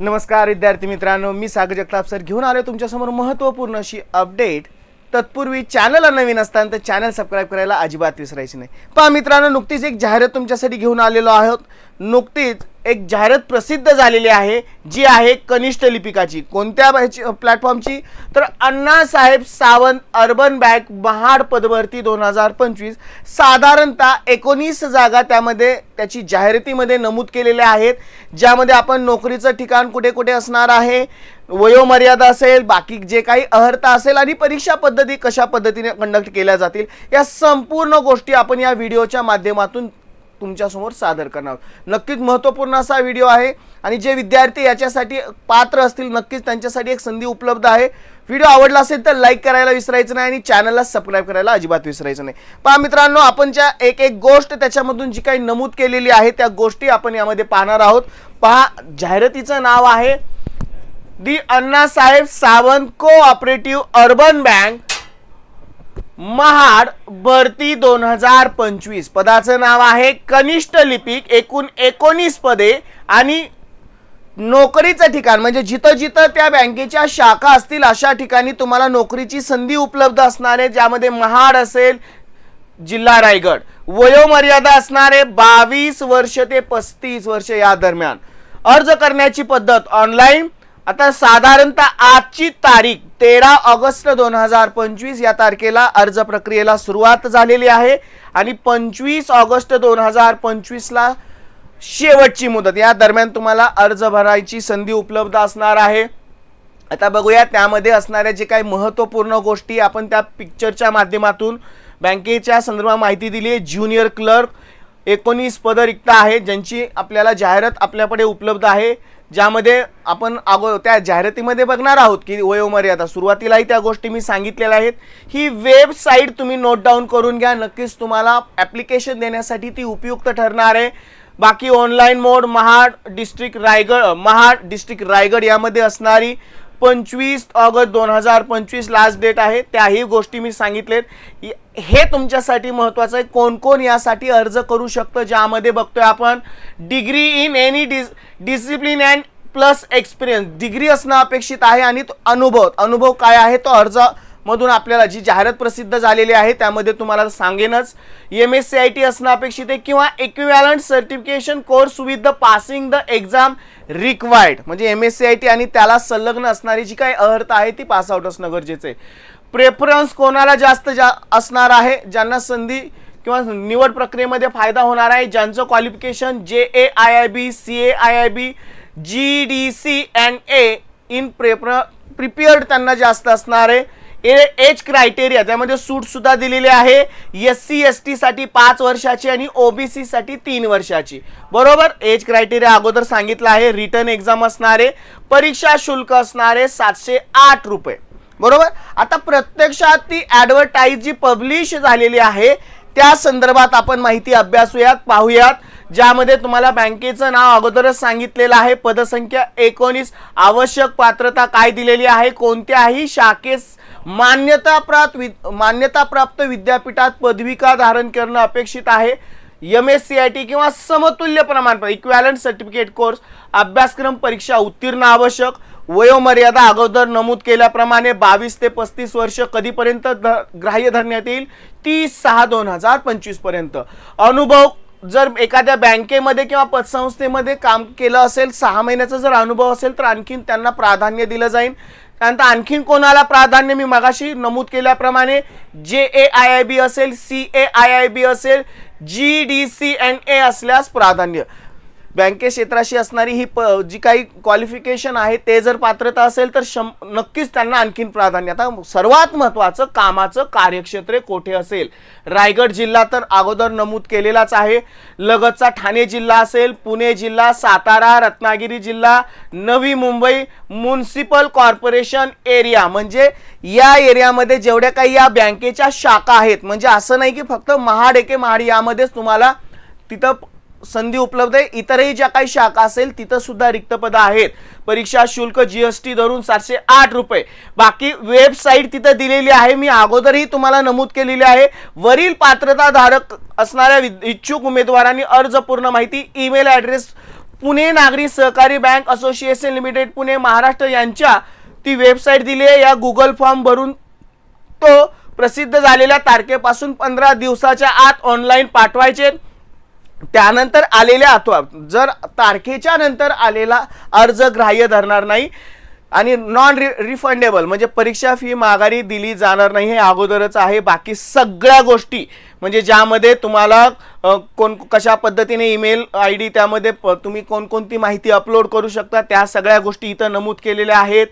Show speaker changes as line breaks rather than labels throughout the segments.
नमस्कार विद्यार्थी मित्रांनो. मी सागर जगताप सर घेऊन आलो तुमच्यासमोर महत्त्वपूर्ण अशी अपडेट तत्पूर्वी चॅनलला नवीन असताना तर चॅनल सबस्क्राईब करायला अजिबात विसरायची नाही. पहा मित्रांनो नुकतीच एक जाहिरात तुमच्यासाठी घेऊन आलेलो आहोत. नुकतीच एक जाहिरात प्रसिद्ध झालेली आहे जी आहे कनिष्ठ लिपिकाची. कोणत्या प्लॅटफॉर्मची तर अण्णासाहेब सावंत अर्बन बँक महाड पदभरती दोन हजार पंचवीस. साधारणतः एकोणीस जागा त्यामध्ये त्याची जाहिरातीमध्ये नमूद केलेल्या आहेत ज्यामध्ये आपण नोकरीचं ठिकाण कुठे कुठे असणार आहे वयोमर्यादा असेल बाकी जे काही अर्हता असेल आणि परीक्षा पद्धती कशा पद्धतीने कंडक्ट केल्या जातील या संपूर्ण गोष्टी आपण या व्हिडिओच्या माध्यमातून तुमच्यासमोर सादर करणार आहोत. नक्कीच महत्त्वपूर्ण असा व्हिडिओ आहे आणि जे विद्यार्थी याच्यासाठी पात्र असतील नक्कीच त्यांच्यासाठी एक संधी उपलब्ध आहे. व्हिडिओ आवडला असेल तर लाईक करायला विसरायचं नाही आणि चॅनलला सबस्क्राईब करायला अजिबात विसरायचं नाही. पहा मित्रांनो आपण ज्या एक एक गोष्ट त्याच्यामधून जी काही नमूद केलेली आहे त्या गोष्टी आपण यामध्ये पाहणार आहोत. पहा जाहिरातीचं नाव आहे the Annasaheb Sawant cooperative urban bank Mahad भरती दोन हजार पंचवीस. पदाचं नाव आहे कनिष्ठ लिपिक एकूण एकोणीस पदे आणि नोकरीचं ठिकाण. म्हणजे जिथं जिथं त्या बँकेच्या शाखा असतील अशा ठिकाणी तुम्हाला नोकरीची संधी उपलब्ध असणार आहे ज्यामध्ये महाड असेल जिल्हा रायगड. वयोमर्यादा असणारे बावीस वर्ष ते पस्तीस वर्ष या दरम्यान. अर्ज करण्याची पद्धत ऑनलाईन आता साधारणतः आजची तारीख तेरा ऑगस्ट दोन हजार पंचवीस या तारखेला अर्ज प्रक्रियेला सुरुवात झालेली आहे आणि पंचवीस ऑगस्ट दोन हजार पंचवीसला शेवटची मुदत. या दरम्यान तुम्हाला अर्ज भरायची संधी उपलब्ध असणार आहे. आता बघूया त्यामध्ये असणाऱ्या जे काही महत्त्वपूर्ण गोष्टी आपण त्या पिक्चरच्या माध्यमातून बँकेच्या संदर्भात माहिती दिली आहे. ज्युनियर क्लर्क एकोणीस पदं रिक्त आहेत ज्यांची आपल्याला जाहिरात आपल्याकडे उपलब्ध आहे. ज्यामध्ये आपण अगो त्या जाहिरातीमध्ये बघणार आहोत की वयोमर्यादा. सुरुवातीलाही त्या गोष्टी मी सांगितलेल्या आहेत. ही वेबसाईट तुम्ही नोट डाऊन करून घ्या. नक्कीच तुम्हाला ॲप्लिकेशन देण्यासाठी ती उपयुक्त ठरणार आहे. बाकी online mode Mahad district Raigad Mahad district Raigad यामध्ये असणारी पंचवीस ऑगस्ट दोन हजार पंचवीस लास्ट डेट आहे. त्याही गोष्टी मी सांगितलेत. हे तुमच्यासाठी महत्त्वाचं आहे. कोण कोण यासाठी अर्ज करू शकतं? ज्यामध्ये बघतोय आपण degree in any dis discipline and plus experience degree असणं अपेक्षित आहे आणि तो अनुभव. अनुभव काय आहे? तो अर्ज मधून आपल्याला जी जाहिरात प्रसिद्ध झालेली आहे त्यामध्ये तुम्हाला सांगेनच. M S C I T असणं अपेक्षित आहे किंवा equivalent certification course with the passing the exam required म्हणजे M S C I T आणि त्याला संलग्न असणारी जी काही अर्हता आहे ती पास आउट असणं गरजेचं आहे. प्रेफरन्स कोणाला जास्त जा असणार आहे ज्यांना संधी किंवा निवड प्रक्रियेमध्ये फायदा होणार आहे ज्यांचं क्वालिफिकेशन जे A I I B C A I I B G D C and A in prepare prepared त्यांना जास्त असणार आहे. एज क्रायटेरिया त्यामध्ये सूट सुद्धा दिलेली आहे. एस सी एस टी साठी पाच वर्षाची आणि ओबीसी साठी तीन वर्षाची. बरोबर? एज क्रायटेरिया अगोदर सांगितलं आहे. रिटर्न एक्झाम असणारे परीक्षा शुल्क असणारे सातशे आठ रुपये. बरोबर? आता प्रत्यक्षात ती ॲडव्हर्टाईज जी पब्लिश झालेली आहे त्या संदर्भात आपण माहिती अभ्यासूयात पाहूयात ज्यामध्ये तुम्हाला बँकेचं नाव अगोदरच सांगितलेलं आहे. पदसंख्या एकोणीस आवश्यक पात्रता काय दिलेली आहे? कोणत्याही शाखेस मान्यताप्राप्त वि- मान्यताप्राप्त विद्यापीठात पदविका धारण करणं अपेक्षित आहे. M S C I T किंवा समतुल्य प्रमाणपत्र इक्वॅलंट सर्टिफिकेट कोर्स अभ्यासक्रम परीक्षा उत्तीर्ण आवश्यक वयोमर्यादा अगोदर नमूद केल्याप्रमाणे बावीस ते पस्तीस वर्ष कधीपर्यंत ध- ग्राह्य धरण्यात येईल? तीस सहा दोन हजार पंचवीसपर्यंत. अनुभव जर एखाद्या बँकेमध्ये किंवा पतसंस्थेमध्ये काम केलं असेल सहा महिन्याचा जर अनुभव असेल तर आणखीन त्यांना प्राधान्य दिलं जाईल. त्यानंतर आणखीन कोणाला प्राधान्य मी मगाशी नमूद केल्याप्रमाणे जे ए आय आय बी असेल C A I I B असेल G D C N A असल्यास प्राधान्य. बँके क्षेत्राशी असणारी ही प जी काही क्वालिफिकेशन आहे ते जर पात्रता असेल तर शं नक्कीच त्यांना आणखीन प्राधान्य. आता सर्वात महत्त्वाचं कामाचं कार्यक्षेत्र कोठे असेल? रायगड जिल्हा तर अगोदर नमूद केलेलाच आहे. लगतचा ठाणे जिल्हा असेल पुणे जिल्हा सातारा रत्नागिरी जिल्हा Navi Mumbai municipal corporation area म्हणजे या एरियामध्ये जेवढ्या काही या बँकेच्या शाखा आहेत म्हणजे असं नाही की फक्त महाड एके महाड यामध्येच तुम्हाला तिथं संधी उपलब्ध आहे. इतरही ज्या काही शाखा असेल तिथं सुद्धा रिक्त पदं आहेत. परीक्षा शुल्क जीएसटी धरून सातशे आठ रुपये. बाकी वेबसाईट तिथं दिलेली आहे. मी अगोदरही तुम्हाला नमूद केलेली आहे. वरील पात्रता धारक असणाऱ्या इच्छुक उमेदवारांनी अर्ज पूर्ण माहिती ईमेल ॲड्रेस पुणे नागरी सहकारी bank association limited Pune Maharashtra यांच्या ती वेबसाईट दिली आहे. या गुगल फॉर्म भरून तो प्रसिद्ध झालेल्या तारखेपासून पंधरा दिवसाच्या आत ऑनलाईन पाठवायचे. त्यानंतर आलेल्या अथवा जर तारखेच्या नंतर आलेला अर्ज ग्राह्य धरणार नाही आणि नॉन रि रिफंडेबल म्हणजे परीक्षा फी माघारी दिली जाणार नाही हे अगोदरच आहे. बाकी सगळ्या गोष्टी म्हणजे ज्यामध्ये तुम्हाला कोण कशा पद्धतीने ईमेल आय डी त्यामध्ये प- तुम्ही कोणकोणती माहिती अपलोड करू शकता त्या सगळ्या गोष्टी इथं नमूद केलेल्या आहेत.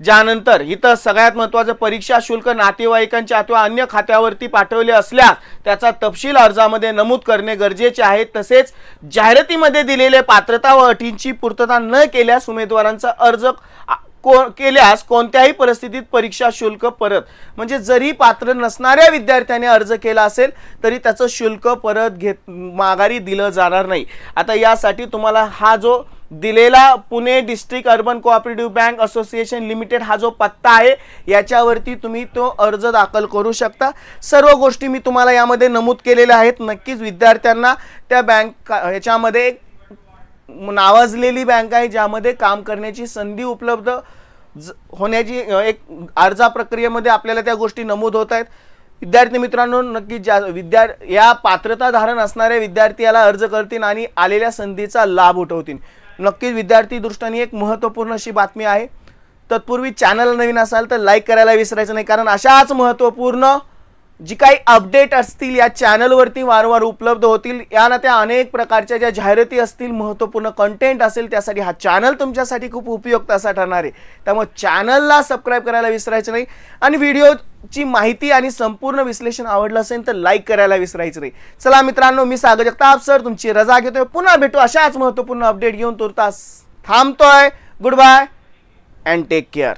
ज्यानंतर इथं सगळ्यात महत्त्वाचं परीक्षा शुल्क नातेवाईकांच्या अथवा अन्य खात्यावरती पाठवले असल्यास त्याचा तपशील अर्जामध्ये नमूद करणे गरजेचे आहे. तसेच जाहिरातीमध्ये दिलेले पात्रता व अटींची पूर्तता न केल्यास उमेदवारांचा अर्ज आ- को केल्यास कोणत्याही परिस्थितीत परीक्षा शुल्क परत. म्हणजे जरी पात्र नसणाऱ्या विद्यार्थ्याने अर्ज केला असेल तरी त्याचं शुल्क परत घेत माघारी दिलं जाणार नाही. आता यासाठी तुम्हाला हा जो दिलेला Pune district urban cooperative bank association limited हा जो पत्ता आहे याच्यावरती तुम्ही तो अर्ज दाखल करू शकता. सर्व गोष्टी मी तुम्हाला यामध्ये नमूद केलेल्या आहेत. नक्कीच विद्यार्थ्यांना त्या बँक ह्याच्यामध्ये एक नावाजलेली बँक आहे ज्यामध्ये काम करण्याची संधी उपलब्ध ज- होण्याची एक अर्जा प्रक्रियेमध्ये आपल्याला त्या गोष्टी नमूद होत आहेत. विद्यार्थी मित्रांनो नक्की ज्या विद्या या पात्रता धारण असणाऱ्या विद्यार्थी याला अर्ज करतील आणि आलेल्या संधीचा लाभ उठवतील. नक्कीच विद्यार्थी दृष्टीने एक महत्त्वपूर्ण अशी बातमी आहे. तत्पूर्वी चॅनल नवीन असाल तर लाईक करायला विसरायचं नाही कारण अशाच महत्त्वपूर्ण जी काही अपडेट असतील या चॅनलवरती वारंवार उपलब्ध होतील या ना त्या अनेक प्रकारच्या ज्या जाहिराती असतील महत्त्वपूर्ण कंटेंट असेल त्यासाठी हा चॅनल तुमच्यासाठी खूप उपयुक्त असा ठरणार आहे. त्यामुळे चॅनलला सबस्क्राईब करायला विसरायचं नाही. आणि व्हिडिओची माहिती आणि संपूर्ण विश्लेषण आवडलं असेल तर लाईक करायला विसरायचं नाही. चला मित्रांनो मी सागर जगताप सर तुमची रजा घेतोय. पुन्हा भेटू अशाच महत्त्वपूर्ण अपडेट घेऊन तुर्तास थांबतोय. Goodbye and take care